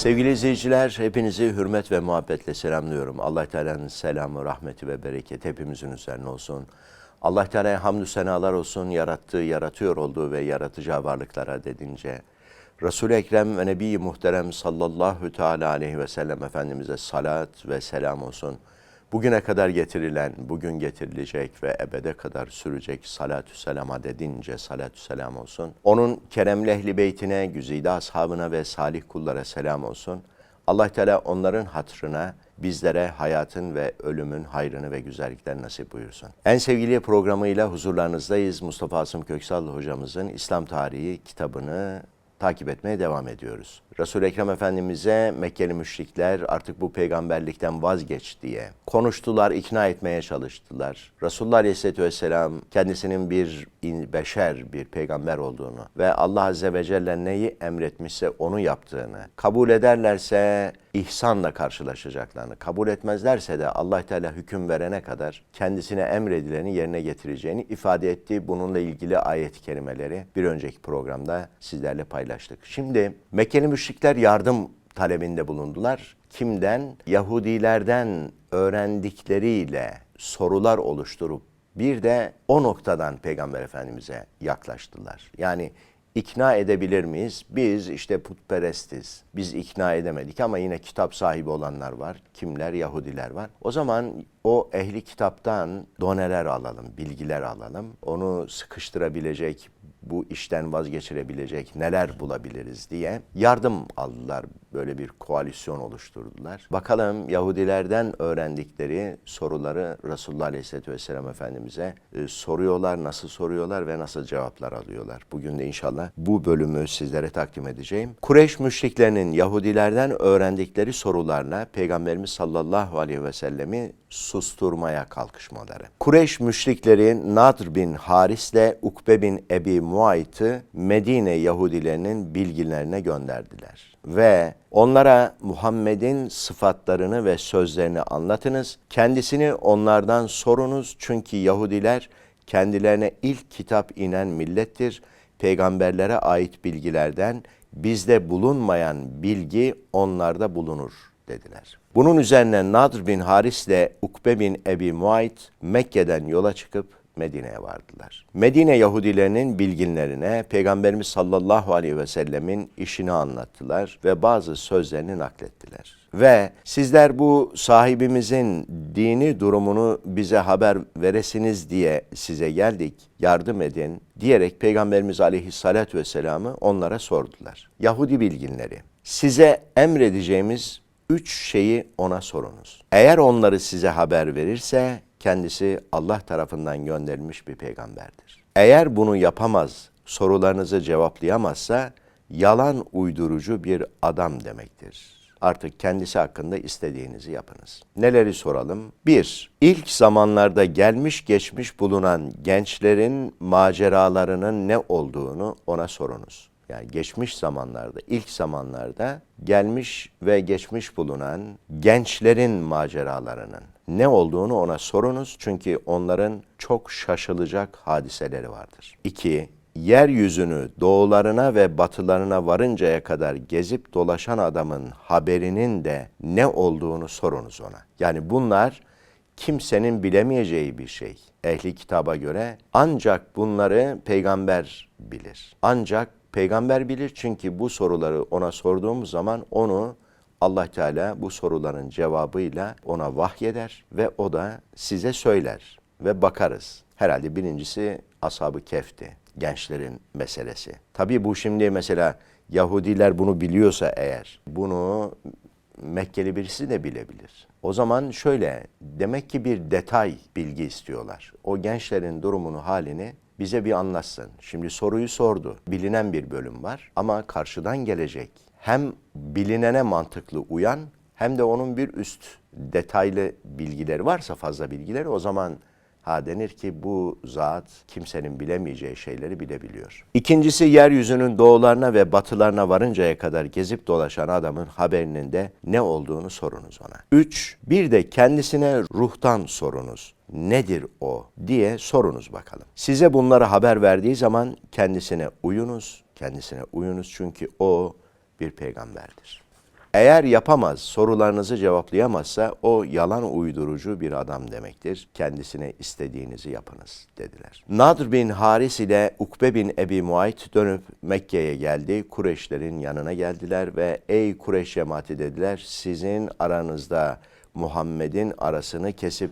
Sevgili izleyiciler, hepinizi hürmet ve muhabbetle selamlıyorum. Allah Teala'nın selamı, rahmeti ve bereketi hepimizin üzerine olsun. Allah Teala'ya hamdü senalar olsun. Yarattığı, yaratıyor olduğu ve yaratacağı varlıklara dedince Resul-i Ekrem ve Nebi-i Muhterem sallallahu teala aleyhi ve sellem Efendimiz'e salat ve selam olsun. Bugüne kadar getirilen, bugün getirilecek ve ebede kadar sürecek salatü selama dedince salatü selam olsun. Onun keremli ehli beytine, güzide ashabına ve salih kullara selam olsun. Allah Teala onların hatırına bizlere hayatın ve ölümün hayrını ve güzellikler nasip buyursun. En sevgili programıyla huzurlarınızdayız. Mustafa Asım Köksal hocamızın İslam Tarihi kitabını takip etmeye devam ediyoruz. Resul-i Ekrem Efendimiz'e Mekkeli müşrikler artık bu peygamberlikten vazgeç diye konuştular, ikna etmeye çalıştılar. Resulullah Aleyhisselatü Vesselam kendisinin bir beşer, bir peygamber olduğunu ve Allah Azze ve Celle neyi emretmişse onu yaptığını, kabul ederlerse ihsanla karşılaşacaklarını, kabul etmezlerse de Allah Teala hüküm verene kadar kendisine emredileni yerine getireceğini ifade etti. Bununla ilgili ayet-i kerimeleri bir önceki programda sizlerle paylaştık. Şimdi Mekkeli müşrikler yardım talebinde bulundular. Kimden? Yahudilerden öğrendikleriyle sorular oluşturup bir de o noktadan Peygamber Efendimiz'e yaklaştılar. Yani ikna edebilir miyiz? Biz işte putperestiz. Biz ikna edemedik ama yine kitap sahibi olanlar var. Kimler? Yahudiler var. O zaman o ehli kitaptan doneler alalım, bilgiler alalım. Onu sıkıştırabilecek, bu işten vazgeçirebilecek neler bulabiliriz diye yardım aldılar. Böyle bir koalisyon oluşturdular. Bakalım Yahudilerden öğrendikleri soruları Resulullah Aleyhisselatü Vesselam Efendimiz'e e, soruyorlar, nasıl soruyorlar ve nasıl cevaplar alıyorlar. Bugün de inşallah bu bölümü sizlere takdim edeceğim. Kureyş müşriklerinin Yahudilerden öğrendikleri sorularla Peygamberimiz sallallahu aleyhi ve sellemi susturmaya kalkışmaları. Kureyş müşrikleri Nadr bin Haris ile Ukbe bin Ebi Muayt'ı Medine Yahudilerinin bilgilerine gönderdiler. Ve onlara Muhammed'in sıfatlarını ve sözlerini anlatınız. Kendisini onlardan sorunuz çünkü Yahudiler kendilerine ilk kitap inen millettir. Peygamberlere ait bilgilerden bizde bulunmayan bilgi onlarda bulunur dediler. Bunun üzerine Nadr bin Haris ile Ukbe bin Ebi Muayt Mekke'den yola çıkıp Medine'ye vardılar. Medine Yahudilerinin bilginlerine Peygamberimiz sallallahu aleyhi ve sellemin işini anlattılar ve bazı sözlerini naklettiler. Ve sizler bu sahibimizin dini durumunu bize haber veresiniz diye size geldik, yardım edin diyerek Peygamberimiz aleyhissalatü vesselam'ı onlara sordular. Yahudi bilginleri, size emredeceğimiz üç şeyi ona sorunuz. Eğer onları size haber verirse kendisi Allah tarafından gönderilmiş bir peygamberdir. Eğer bunu yapamaz, sorularınızı cevaplayamazsa yalan uydurucu bir adam demektir. Artık kendisi hakkında istediğinizi yapınız. Neleri soralım? Bir, ilk zamanlarda gelmiş geçmiş bulunan gençlerin maceralarının ne olduğunu ona sorunuz. Yani geçmiş zamanlarda, ilk zamanlarda gelmiş ve geçmiş bulunan gençlerin maceralarının ne olduğunu ona sorunuz. Çünkü onların çok şaşılacak hadiseleri vardır. İki, yeryüzünü doğularına ve batılarına varıncaya kadar gezip dolaşan adamın haberinin de ne olduğunu sorunuz ona. Yani bunlar kimsenin bilemeyeceği bir şey. Ehli kitaba göre ancak bunları peygamber bilir. Ancak peygamber bilir çünkü bu soruları ona sorduğumuz zaman onu Allah Teala bu soruların cevabıyla ona vahyeder ve o da size söyler ve bakarız. Herhalde birincisi Ashab-ı Kehf'ti, gençlerin meselesi. Tabii bu şimdi mesela Yahudiler bunu biliyorsa eğer, bunu Mekkeli birisi de bilebilir. O zaman şöyle, demek ki bir detay bilgi istiyorlar. O gençlerin durumunu, halini bize bir anlatsın. Şimdi soruyu sordu. Bilinen bir bölüm var ama karşıdan gelecek hem bilinene mantıklı uyan hem de onun bir üst detaylı bilgileri varsa fazla bilgileri o zaman ha denir ki bu zat kimsenin bilemeyeceği şeyleri bilebiliyor. İkincisi yeryüzünün doğularına ve batılarına varıncaya kadar gezip dolaşan adamın haberinin de ne olduğunu sorunuz ona. Üç, bir de kendisine ruhtan sorunuz. Nedir o diye sorunuz bakalım. Size bunları haber verdiği zaman kendisine uyunuz, kendisine uyunuz çünkü o bir peygamberdir. Eğer yapamaz, sorularınızı cevaplayamazsa o yalan uydurucu bir adam demektir. Kendisine istediğinizi yapınız dediler. Nadr bin Haris ile Ukbe bin Ebi Muayt dönüp Mekke'ye geldi. Kureyşlerin yanına geldiler ve ey Kureyş cemaati dediler sizin aranızda Muhammed'in arasını kesip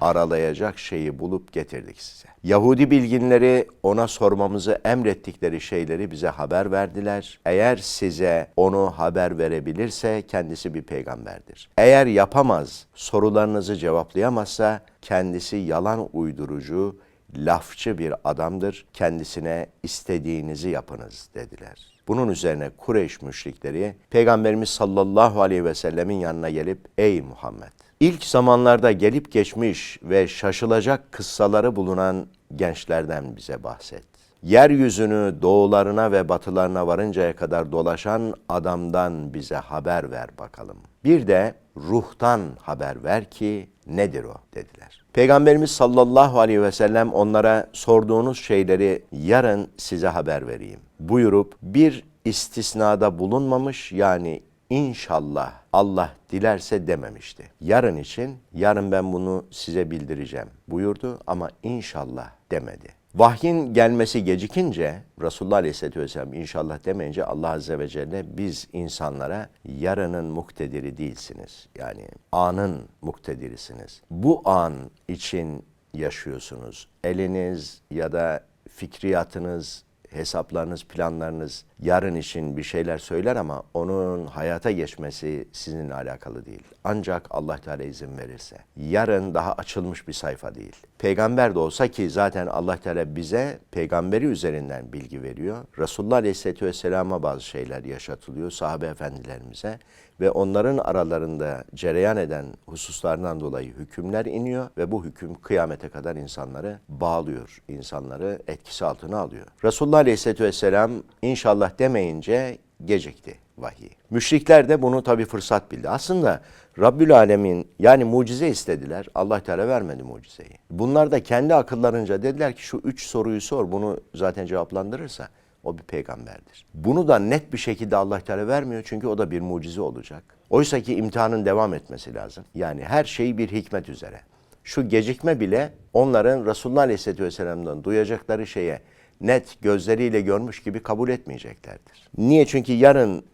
aralayacak şeyi bulup getirdik size. Yahudi bilginleri ona sormamızı emrettikleri şeyleri bize haber verdiler. Eğer size onu haber verebilirse kendisi bir peygamberdir. Eğer yapamaz, sorularınızı cevaplayamazsa kendisi yalan uydurucu, lafçı bir adamdır. Kendisine istediğinizi yapınız dediler. Bunun üzerine Kureyş müşrikleri Peygamberimiz sallallahu aleyhi ve sellemin yanına gelip ey Muhammed İlk zamanlarda gelip geçmiş ve şaşılacak kıssaları bulunan gençlerden bize bahset. Yeryüzünü doğularına ve batılarına varıncaya kadar dolaşan adamdan bize haber ver bakalım. Bir de ruhtan haber ver ki nedir o dediler. Peygamberimiz sallallahu aleyhi ve sellem onlara sorduğunuz şeyleri yarın size haber vereyim. Buyurup bir istisnada bulunmamış yani İnşallah Allah dilerse dememişti. Yarın için yarın ben bunu size bildireceğim buyurdu ama inşallah demedi. Vahyin gelmesi gecikince Resulullah Aleyhisselatü Vesselam inşallah demeyince Allah Azze ve Celle biz insanlara yarının muktediri değilsiniz. Yani anın muktedirisiniz. Bu an için yaşıyorsunuz. Eliniz ya da fikriyatınız, hesaplarınız, planlarınız yarın için bir şeyler söyler ama onun hayata geçmesi sizinle alakalı değil. Ancak Allah Teala izin verirse. Yarın daha açılmış bir sayfa değil. Peygamber de olsa ki zaten Allah Teala bize peygamberi üzerinden bilgi veriyor. Resulullah Aleyhisselatü Vesselam'a bazı şeyler yaşatılıyor sahabe efendilerimize ve onların aralarında cereyan eden hususlardan dolayı hükümler iniyor ve bu hüküm kıyamete kadar insanları bağlıyor, insanları etkisi altına alıyor. Resulullah Aleyhisselatü Vesselam inşallah demeyince gecikti vahiy. Müşrikler de bunu tabi fırsat bildi. Aslında Rabbül Alemin yani mucize istediler. Allah Teala vermedi mucizeyi. Bunlar da kendi akıllarınca dediler ki şu üç soruyu sor bunu zaten cevaplandırırsa o bir peygamberdir. Bunu da net bir şekilde Allah Teala vermiyor çünkü o da bir mucize olacak. Oysa ki imtihanın devam etmesi lazım. Yani her şey bir hikmet üzere. Şu gecikme bile onların Resulullah Aleyhisselatü Vesselam'dan duyacakları şeye net gözleriyle görmüş gibi kabul etmeyeceklerdir. Niye? Çünkü yarın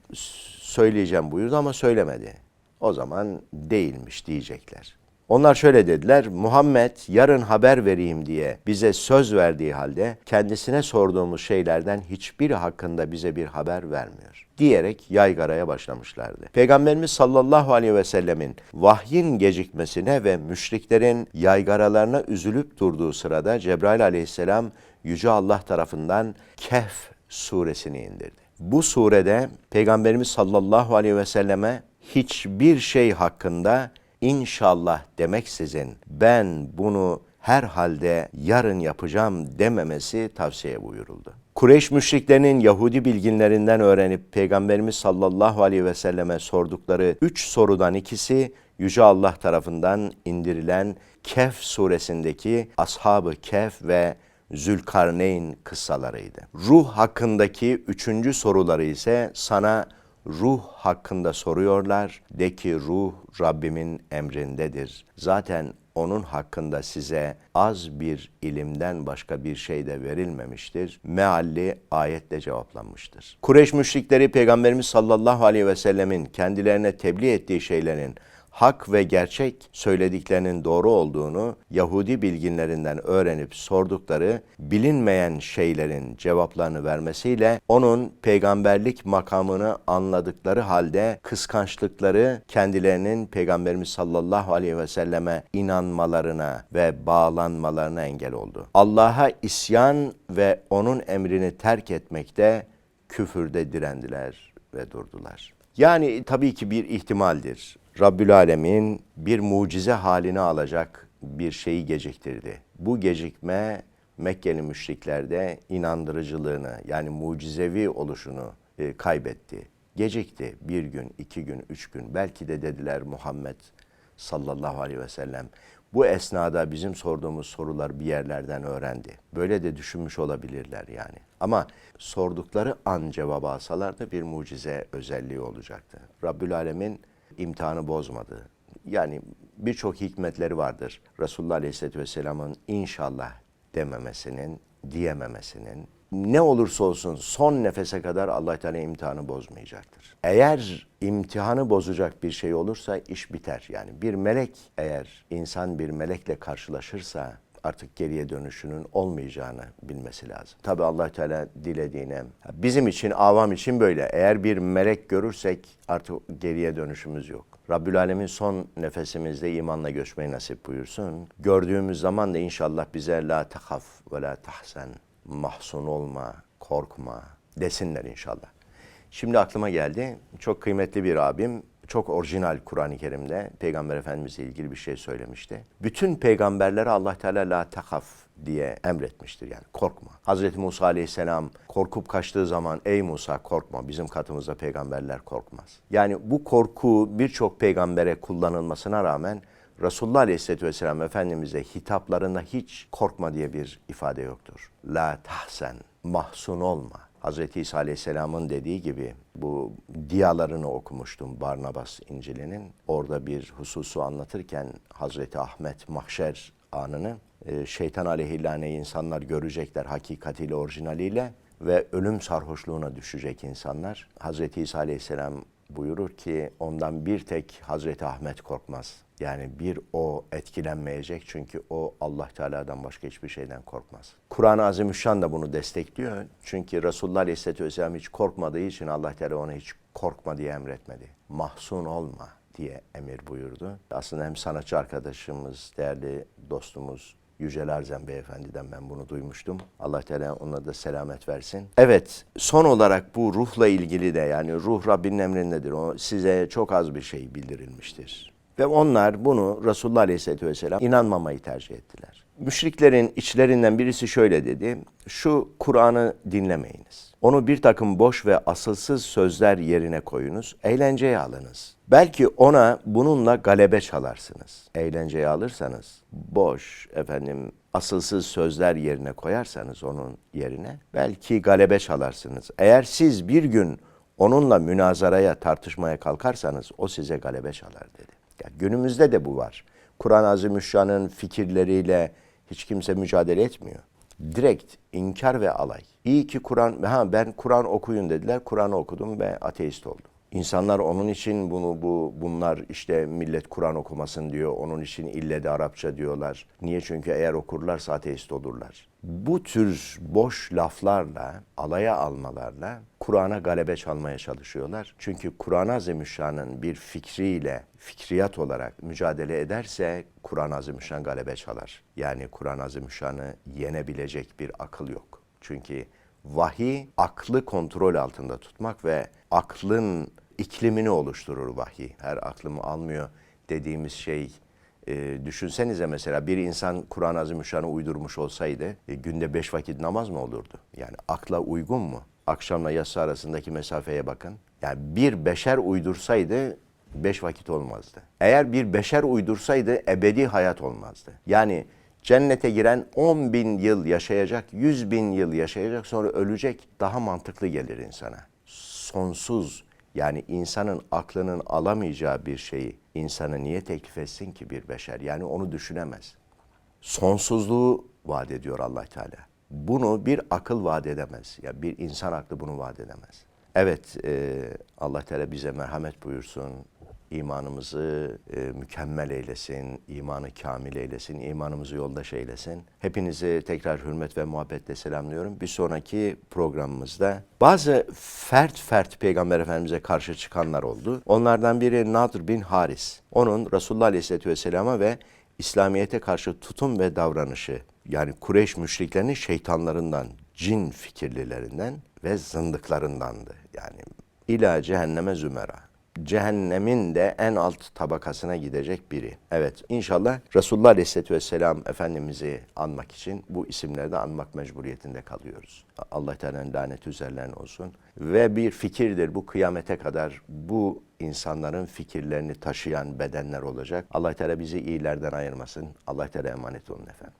söyleyeceğim buyurdu ama söylemedi. O zaman değilmiş diyecekler. Onlar şöyle dediler, Muhammed yarın haber vereyim diye bize söz verdiği halde kendisine sorduğumuz şeylerden hiçbiri hakkında bize bir haber vermiyor diyerek yaygaraya başlamışlardı. Peygamberimiz sallallahu aleyhi ve sellemin vahyin gecikmesine ve müşriklerin yaygaralarına üzülüp durduğu sırada Cebrail aleyhisselam Yüce Allah tarafından Kehf suresini indirdi. Bu surede Peygamberimiz sallallahu aleyhi ve selleme hiçbir şey hakkında inşallah demeksizin ben bunu her halde yarın yapacağım dememesi tavsiye buyuruldu. Kureyş müşriklerinin Yahudi bilginlerinden öğrenip Peygamberimiz sallallahu aleyhi ve selleme sordukları üç sorudan ikisi Yüce Allah tarafından indirilen Kehf suresindeki Ashab-ı Kehf ve Zülkarneyn kıssalarıydı. Ruh hakkındaki üçüncü soruları ise sana ruh hakkında soruyorlar. De ki ruh Rabbimin emrindedir. Zaten onun hakkında size az bir ilimden başka bir şey de verilmemiştir. Mealli ayetle cevaplanmıştır. Kureyş müşrikleri Peygamberimiz sallallahu aleyhi ve sellemin kendilerine tebliğ ettiği şeylerin hak ve gerçek söylediklerinin doğru olduğunu Yahudi bilginlerinden öğrenip sordukları bilinmeyen şeylerin cevaplarını vermesiyle onun peygamberlik makamını anladıkları halde kıskançlıkları kendilerinin Peygamberimiz sallallahu aleyhi ve selleme inanmalarına ve bağlanmalarına engel oldu. Allah'a isyan ve onun emrini terk etmekte küfürde direndiler ve durdular. Yani tabii ki bir ihtimaldir. Rabbül Alemin bir mucize haline alacak bir şeyi geciktirdi. Bu gecikme Mekkeli müşriklerde inandırıcılığını yani mucizevi oluşunu e, kaybetti. Gecikti bir gün, iki gün, üç gün. Belki de dediler Muhammed sallallahu aleyhi ve sellem bu esnada bizim sorduğumuz sorular bir yerlerden öğrendi. Böyle de düşünmüş olabilirler yani. Ama sordukları an cevabı alsalardı bir mucize özelliği olacaktı. Rabbül Alemin imtihanı bozmadı. Yani birçok hikmetleri vardır. Resulullah Aleyhisselatü Vesselam'ın inşallah dememesinin, diyememesinin, ne olursa olsun son nefese kadar Allah Teala imtihanı bozmayacaktır. Eğer imtihanı bozacak bir şey olursa iş biter. Yani bir melek eğer insan bir melekle karşılaşırsa artık geriye dönüşünün olmayacağını bilmesi lazım. Tabi Allah Teala dilediğine bizim için avam için böyle. Eğer bir melek görürsek artık geriye dönüşümüz yok. Rabbül Alemin son nefesimizde imanla göçmeyi nasip buyursun. Gördüğümüz zaman da inşallah bize la tahaf ve la tahsen mahzun olma, korkma desinler inşallah. Şimdi aklıma geldi. Çok kıymetli bir abim çok orijinal Kur'an-ı Kerim'de Peygamber Efendimizle ilgili bir şey söylemişti. Bütün peygamberlere Allah Teala la takaf diye emretmiştir yani korkma. Hazreti Musa Aleyhisselam korkup kaçtığı zaman ey Musa korkma bizim katımızda peygamberler korkmaz. Yani bu korku birçok peygambere kullanılmasına rağmen Resulullah Aleyhisselatü Vesselam Efendimiz'e hitaplarında hiç korkma diye bir ifade yoktur. La tahsen, mahzun olma. Hazreti İsa Aleyhisselam'ın dediği gibi bu diyalarını okumuştum Barnabas İncil'inin. Orada bir hususu anlatırken Hazreti Ahmet mahşer anını e, şeytan aleyhillâne insanlar görecekler hakikatiyle orijinaliyle ve ölüm sarhoşluğuna düşecek insanlar. Hazreti İsa Aleyhisselam buyurur ki ondan bir tek Hazreti Ahmet korkmaz. Yani bir o etkilenmeyecek çünkü o Allah Teala'dan başka hiçbir şeyden korkmaz. Kur'an-ı Azimüşşan da bunu destekliyor. Çünkü Resulullah Aleyhisselatü Vesselam hiç korkmadığı için Allah Teala ona hiç korkma diye emretmedi. Mahzun olma diye emir buyurdu. Aslında hem sanatçı arkadaşımız, değerli dostumuz Yücel Arzen Beyefendi'den ben bunu duymuştum. Allah Teala ona da selamet versin. Evet, son olarak bu ruhla ilgili de yani ruh Rabbinin emrindedir. O size çok az bir şey bildirilmiştir. Ve onlar bunu Resulullah Aleyhisselatü Vesselam inanmamayı tercih ettiler. Müşriklerin içlerinden birisi şöyle dedi. Şu Kur'an'ı dinlemeyiniz. Onu bir takım boş ve asılsız sözler yerine koyunuz. Eğlenceye alınız. Belki ona bununla galebe çalarsınız. Eğlenceye alırsanız boş efendim asılsız sözler yerine koyarsanız onun yerine belki galebe çalarsınız. Eğer siz bir gün onunla münazaraya, tartışmaya kalkarsanız o size galebe çalar dedi. Yani günümüzde de bu var. Kur'an-ı Azimüşşan'ın fikirleriyle hiç kimse mücadele etmiyor. Direkt inkar ve alay. İyi ki Kur'an, ha ben Kur'an okuyun dediler. Kur'an'ı okudum ve ateist oldum. İnsanlar onun için bunu bu bunlar işte millet Kur'an okumasın diyor. Onun için ille de Arapça diyorlar. Niye? Çünkü eğer okurlarsa ateist olurlar. Bu tür boş laflarla, alaya almalarla Kur'an'a galebe çalmaya çalışıyorlar. Çünkü Kur'an-ı Azimüşşan'ın bir fikriyle, fikriyat olarak mücadele ederse Kur'an-ı Azimüşşan galebe çalar. Yani Kur'an-ı Azimüşşan'ı yenebilecek bir akıl yok. Çünkü vahiy aklı kontrol altında tutmak ve aklın iklimini oluşturur vahiy. Her aklımı almıyor dediğimiz şey e, düşünsenize mesela bir insan Kur'an-ı Azimüşşan'ı uydurmuş olsaydı e, günde beş vakit namaz mı olurdu? Yani akla uygun mu? Akşamla yatsı arasındaki mesafeye bakın. Yani bir beşer uydursaydı beş vakit olmazdı. Eğer bir beşer uydursaydı ebedi hayat olmazdı. Yani cennete giren 10 bin yıl yaşayacak, 100 bin yıl yaşayacak sonra ölecek daha mantıklı gelir insana. Sonsuz yani insanın aklının alamayacağı bir şeyi insanı niye teklif etsin ki bir beşer? Yani onu düşünemez. Sonsuzluğu vaat ediyor allah Teala. Bunu bir akıl vaat edemez. Ya yani bir insan aklı bunu vaat edemez. Evet, e, allah Teala bize merhamet buyursun. İmanımızı e, mükemmel eylesin, imanı kamil eylesin, imanımızı yoldaş eylesin. Hepinizi tekrar hürmet ve muhabbetle selamlıyorum. Bir sonraki programımızda bazı fert fert Peygamber Efendimiz'e karşı çıkanlar oldu. Onlardan biri Nadr bin Haris. Onun Resulullah Aleyhisselatü Vesselam'a ve İslamiyet'e karşı tutum ve davranışı yani Kureyş müşriklerinin şeytanlarından, cin fikirlilerinden ve zındıklarındandı. Yani ila cehenneme zümera cehennemin de en alt tabakasına gidecek biri. Evet inşallah Resulullah Aleyhisselatü Vesselam Efendimiz'i anmak için bu isimleri de anmak mecburiyetinde kalıyoruz. Allah Teala'nın laneti üzerlerine olsun. Ve bir fikirdir bu kıyamete kadar bu insanların fikirlerini taşıyan bedenler olacak. Allah Teala bizi iyilerden ayırmasın. Allah Teala emanet olun efendim.